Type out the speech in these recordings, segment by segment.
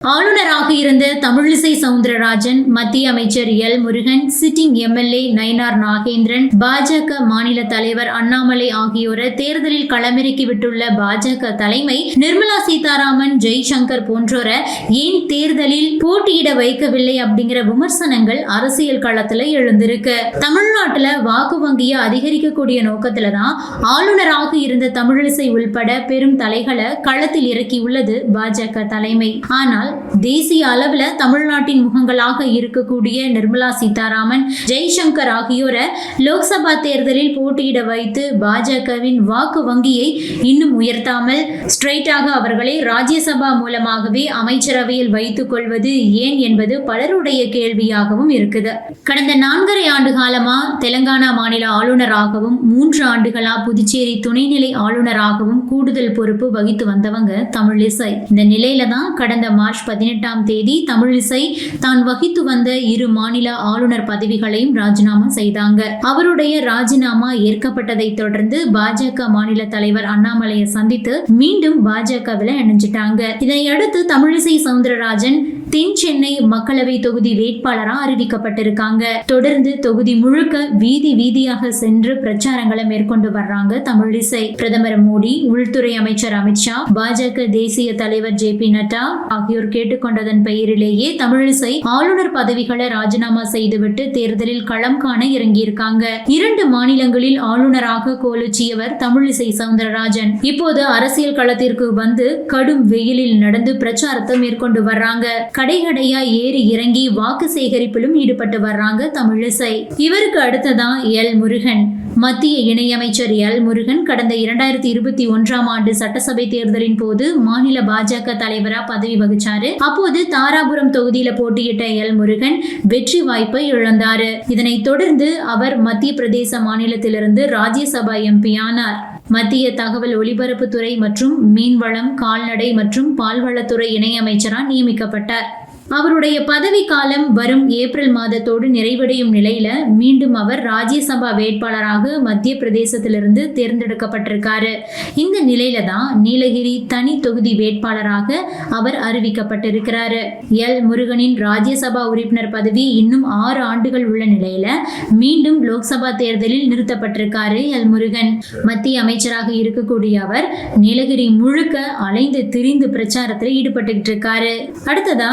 ஆளுநராக இருந்த தமிழிசை சவுந்தரராஜன் மத்திய அமைச்சர் L. Murugan sitting MLA Nainar Nagendran பாஜக மாநில தலைவர் அண்ணாமலை ஆகியோரை தேர்தலில் களமிறக்கி விட்டுள்ள பாஜக தலைமை நிர்மலா சீதாராமன் ஜெய்சங்கர் போன்றோரை ஏன் தேர்தலில் போட்டியிட வைக்கவில்லை அப்படிங்கிற விமர்சனங்கள் அரசியல் களத்துல எழுந்திருக்கு. தமிழ்நாட்டுல வாக்கு வங்கியை அதிகரிக்கக்கூடிய நோக்கத்துல தான் ஆளுநராக இருந்த தமிழிசை உள்பட பெரும் தலைகளை களத்தில் இறக்கியுள்ளது பாஜக தலைமை. ஆனால் தேசிய அளவுல தமிழ்நாட்டின் முகங்களாக இருக்கக்கூடிய நிர்மலா சீதாராமன் ஜெய்சங்கர் ஆகியோரை லோக்சபா தேர்தலில் போட்டியிட வைத்து பாஜகவின் வாக்கு வங்கியை இன்னும் உயர்த்தாமல் ஸ்ட்ரைட்டாக அவர்களை ராஜ்யசபா மூலமாகவே அமைச்சரவையில் வைத்துக் கொள்வது ஏன் என்பது பலருடைய கேள்வியாகவும் இருக்குது. கடந்த நான்கரை ஆண்டு காலமா தெலங்கானா மாநில ஆளுநராகவும் மூன்று ஆண்டுகளா புதுச்சேரி துணைநிலை ஆளுநராகவும் கூடுதல் பொறுப்பு வகித்து வந்தவங்க தமிழிசை. இந்த நிலையில தான் கடந்த மார்ச் பதினெட்டாம் தேதி தமிழிசை தான் வகித்து வந்த இரு மாநில ஆளுநர் பதவிகளையும் ராஜினாமா செய்தாங்க. அவருடைய ராஜினாமா ஏற்கப்பட்டதை தொடர்ந்து பாஜக மாநில தலைவர் அண்ணாமலையை சந்தித்து மீண்டும் பாஜகவில் இணைஞ்சிட்டாங்க. இதனையடுத்து தமிழிசை சவுந்தரராஜன் தென் சென்னை மக்களவை தொகுதி வேட்பாளரா அறிவிக்கப்பட்டிருக்காங்க. தொடர்ந்து தொகுதி முழுக்க வீதி வீதியாக சென்று பிரச்சாரங்களை மேற்கொண்டு வர்றாங்க தமிழிசை பிரதமர் மோடி உள்துறை அமைச்சர் அமித்ஷா பாஜக தேசிய தலைவர் ஜே பி நட்டா ஆகியோர் கேட்டுக்கொண்டதன் பெயரிலேயே தமிழிசை ஆளுநர் பதவிகளை ராஜினாமா செய்துவிட்டு தேர்தலில் களம் காண இறங்கியிருக்காங்க. இரண்டு மாநிலங்களில் ஆளுநராக கோலுச்சியவர் தமிழிசை சவுந்தரராஜன். இப்போது அரசியல் களத்திற்கு வந்து கடும் வெயிலில் நடந்து பிரச்சாரத்தை மேற்கொண்டு வர்றாங்க. கடைகடையா ஏறி இறங்கி வாக்கு சேகரிப்பிலும் ஈடுபட்டு வர்றாங்க தமிழிசை. இவருக்கு அடுத்ததான் எல். முருகன். மத்திய இணையமைச்சர் எல். முருகன் கடந்த இரண்டாயிரத்தி இருபத்தி ஒன்றாம் ஆண்டு சட்டசபை தேர்தலின் போது மாநில பாஜக தலைவரா பதவி வகிச்சாரு. அப்போது தாராபுரம் தொகுதியில போட்டியிட்ட எல். முருகன் வெற்றி வாய்ப்பை இழந்தாரு. இதனைத் தொடர்ந்து அவர் மத்திய பிரதேச மாநிலத்திலிருந்து ராஜ்யசபா எம்பி ஆனார் மத்திய தகவல் ஒலிபரப்புத்துறை மற்றும் மீன்வளம் கால்நடை மற்றும் பால்வளத்துறை இணையமைச்சரா நியமிக்கப்பட்டார். அவருடைய பதவி காலம் வரும் ஏப்ரல் மாதத்தோடு நிறைவடையும் நிலையில மீண்டும் அவர் ராஜ்யசபா வேட்பாளராக மத்திய பிரதேசத்திலிருந்து தேர்ந்தெடுக்கப்பட்டிருக்காரு. இந்த நிலையில தான் நீலகிரி தனி தொகுதி வேட்பாளராக அவர் அறிவிக்கப்பட்டிருக்கிறாரு. எல். முருகனின் ராஜ்யசபா உறுப்பினர் பதவி இன்னும் ஆறு ஆண்டுகள் உள்ள நிலையில மீண்டும் லோக்சபா தேர்தலில் நிறுத்தப்பட்டிருக்காரு எல். முருகன். மத்திய அமைச்சராக இருக்கக்கூடிய அவர் நீலகிரி முழுக்க அலைந்து திரிந்து பிரச்சாரத்தில் ஈடுபட்டு இருக்காரு. அடுத்ததா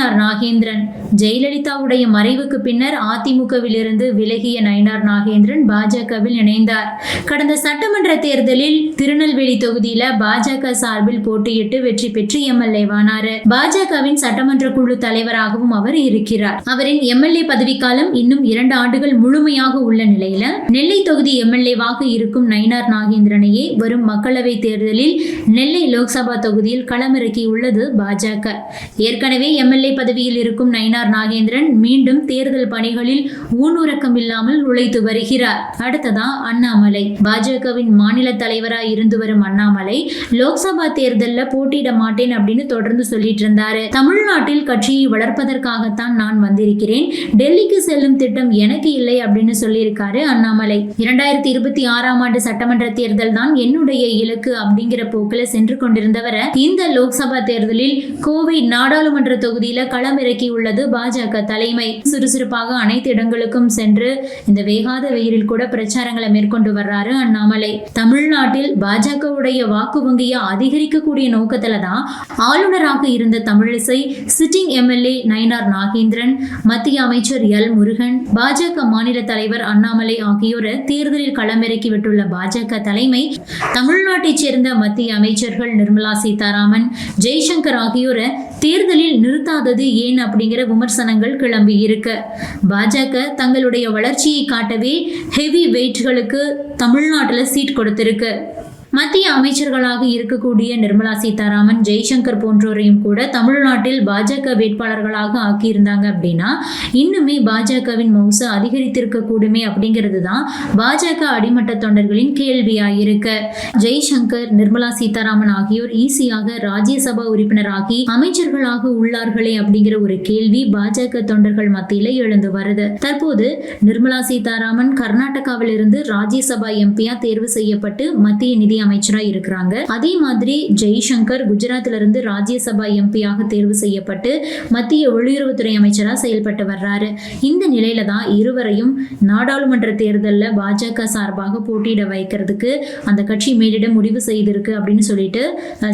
நயினார் நாகேந்திரன். ஜெயலலிதாவுடைய மறைவுக்கு பின்னர் அதிமுகவிலிருந்து விலகிய நயினார் நாகேந்திரன் பாஜகவில் இணைந்தார். கடந்த சட்டமன்ற தேர்தலில் திருநெல்வேலி தொகுதியில பாஜக சார்பில் போட்டியிட்டு வெற்றி பெற்று எம்எல்ஏவானாரு பாஜகவின் சட்டமன்ற குழு தலைவராகவும் அவர் இருக்கிறார். அவரின் எம்எல்ஏ பதவிக்காலம் இன்னும் இரண்டு ஆண்டுகள் முழுமையாக உள்ள நிலையில நெல்லை தொகுதி எம்எல்ஏவாக இருக்கும் நயினார் நாகேந்திரனையே வரும் மக்களவை தேர்தலில் நெல்லை லோக்சபா தொகுதியில் களமிறக்கியுள்ளது பாஜக. ஏற்கனவே எம்எல்ஏ எம்எல்ஏ பதவியில் இருக்கும் நயினார் நாகேந்திரன் மீண்டும் தேர்தல் பணிகளில் ஊனுறக்கம் இல்லாமல் உழைத்து வருகிறார். அடுத்ததா அண்ணாமலை. பாஜகவின் மாநில தலைவராக இருந்து வரும் அண்ணாமலை லோக்சபா தேர்தலில் போட்டியிட மாட்டேன் அப்படின்னு தொடர்ந்து சொல்லிட்டு இருந்தாரு. தமிழ்நாட்டில் கட்சியை வளர்ப்பதற்காகத்தான் நான் வந்திருக்கிறேன். டெல்லிக்கு செல்லும் திட்டம் எனக்கு இல்லை அப்படின்னு சொல்லியிருக்காரு அண்ணாமலை. இரண்டாயிரத்தி இருபத்தி ஆறாம் ஆண்டு சட்டமன்ற தேர்தல் தான் என்னுடைய இலக்கு அப்படிங்கிற போக்கில் சென்று கொண்டிருந்தவரை இந்த லோக்சபா தேர்தலில் கோவை நாடாளுமன்ற தொகுதியில களமிறக்கி உள்ளது பாஜக தலைமை. சுறுசுறுப்பாக அனைத்து இடங்களுக்கும் சென்று இந்த வேகாத வெயிலில் கூட பிரச்சாரங்களை மேற்கொண்டு வர்றாரு அண்ணாமலை. தமிழ்நாட்டில் பாஜகவுடைய வாக்கு வங்கியை அதிகரிக்கக்கூடிய நோக்கத்துல தான் ஆளுநராக இருந்த தமிழிசை சிட்டிங் எம்எல்ஏ நயினார் நாகேந்திரன் மத்திய அமைச்சர் எல் முருகன் பாஜக மாநில தலைவர் அண்ணாமலை ஆகியோர் தேர்தலில் களமிறக்கி விட்டுள்ள பாஜக தலைமை தமிழ்நாட்டைச் சேர்ந்த மத்திய அமைச்சர்கள் நிர்மலா சீதாராமன் ஜெய்சங்கர் ஆகியோர் தேர்தலில் நிறுத்தாதது ஏன் அப்படிங்கிற விமர்சனங்கள் கிளம்பி இருக்கு. பாஜக தங்களுடைய வளர்ச்சியை காட்டவே ஹெவி வெயிட்களுக்கு தமிழ்நாட்டில் சீட் கொடுத்திருக்கு. மத்திய அமைச்சர்களாக இருக்கக்கூடிய நிர்மலா சீதாராமன் ஜெய்சங்கர் போன்றோரையும் கூட தமிழ்நாட்டில் பாஜக வேட்பாளர்களாக ஆக்கியிருந்தாங்க அப்படின்னா இன்னுமே பாஜகவின் மவுசு அதிகரித்திருக்க கூடுமே அப்படிங்கிறது தான் பாஜக அடிமட்ட தொண்டர்களின் கேள்வியாயிருக்கு. ஜெய்சங்கர் நிர்மலா சீதாராமன் ஆகியோர் ஈஸியாக ராஜ்யசபா உறுப்பினராகி அமைச்சர்களாக உள்ளார்களே அப்படிங்கிற ஒரு கேள்வி பாஜக தொண்டர்கள் மத்தியில எழுந்து வருது. தற்போது நிர்மலா சீதாராமன் கர்நாடகாவிலிருந்து ராஜ்யசபா எம்பியா தேர்வு செய்யப்பட்டு மத்திய நிதி அமைச்சரா இருக்கிறாங்க. அதே மாதிரி ஜெய்சங்கர் குஜராத்ல இருந்து ராஜ்யசபா எம்பியாக தேர்வு செய்யப்பட்டு மத்திய வெளியுறவுத்துறை அமைச்சரா செயல்பட்டு வர்றாரு. இந்த நிலையில தான் இருவரையும் நாடாளுமன்ற தேர்தலில் பாஜக சார்பாக போட்டியிட வைக்கிறதுக்கு அந்த கட்சி மேலிட முடிவு செய்திருக்கு அப்படின்னு சொல்லிட்டு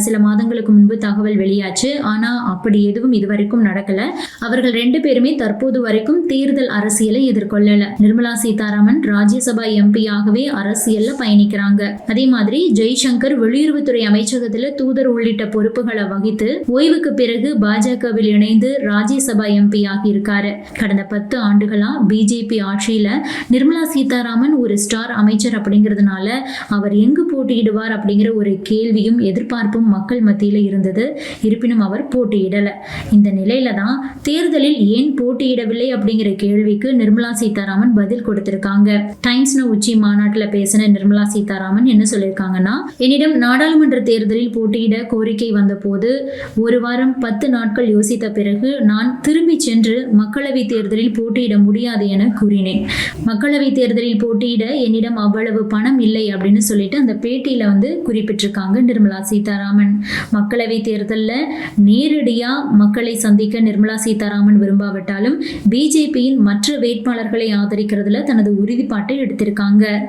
சில மாதங்களுக்கு முன்பு தகவல் வெளியாச்சு. ஆனா அப்படி எதுவும் இதுவரைக்கும் நடக்கல. அவர்கள் ரெண்டு பேருமே தற்போது வரைக்கும் தேர்தல் அரசியலை எதிர்கொள்ளல. நிர்மலா சீதாராமன் ராஜ்யசபா எம்பியாகவே அரசியல்ல பயணிக்கிறாங்க. அதே மாதிரி ஜெய்சங்கர் வெளியுறவுத்துறை அமைச்சகத்தில் தூதர் உள்ளிட்ட பொறுப்புகளை வகித்து ஓய்வுக்கு பிறகு பாஜகவில் இணைந்து ராஜ்யசபா எம்பி ஆகியிருக்காரு. கடந்த பத்து ஆண்டுகளா பிஜேபி ஆட்சியில நிர்மலா சீதாராமன் ஒரு ஸ்டார் அமைச்சர் அப்படிங்கிறதுனால அவர் எங்கு போட்டியிடுவார் அப்படிங்கிற ஒரு கேள்வியும் எதிர்பார்ப்பும் மக்கள் மத்தியில இருந்தது. இருப்பினும் அவர் போட்டியிடல. இந்த நிலையில தான் தேர்தலில் ஏன் போட்டியிடவில்லை அப்படிங்கிற கேள்விக்கு நிர்மலா சீதாராமன் பதில் கொடுத்திருக்காங்க. டைம்ஸ் உச்சி மாநாட்டில் பேசின நிர்மலா சீதாராமன் என்ன சொல்லியிருக்காங்கன்னா என்னிடம் நாடாளுமன்ற தேர்தலில் போட்டியிட கோரிக்கை வந்தபோது ஒரு வாரம் பத்து நாட்கள் யோசித்த பிறகு நான் திரும்பி சென்று மக்களவை தேர்தலில் போட்டியிட முடியாது என கூறினேன். மக்களவை தேர்தலில் போட்டியிட என்னிடம் அவ்வளவு பணம் இல்லை அப்படின்னு சொல்லிட்டு அந்த பேட்டியில வந்து குறிப்பிட்டிருக்காங்க நிர்மலா சீதாராமன். மக்களவை தேர்தலில் நேரடியா மக்களை சந்திக்க நிர்மலா சீதாராமன் விரும்பாவிட்டாலும் பிஜேபியின் மற்ற வேட்பாளர்களை ஆதரிக்கிறதுல தனது உறுதிப்பாட்டை எடுத்திருக்காங்க.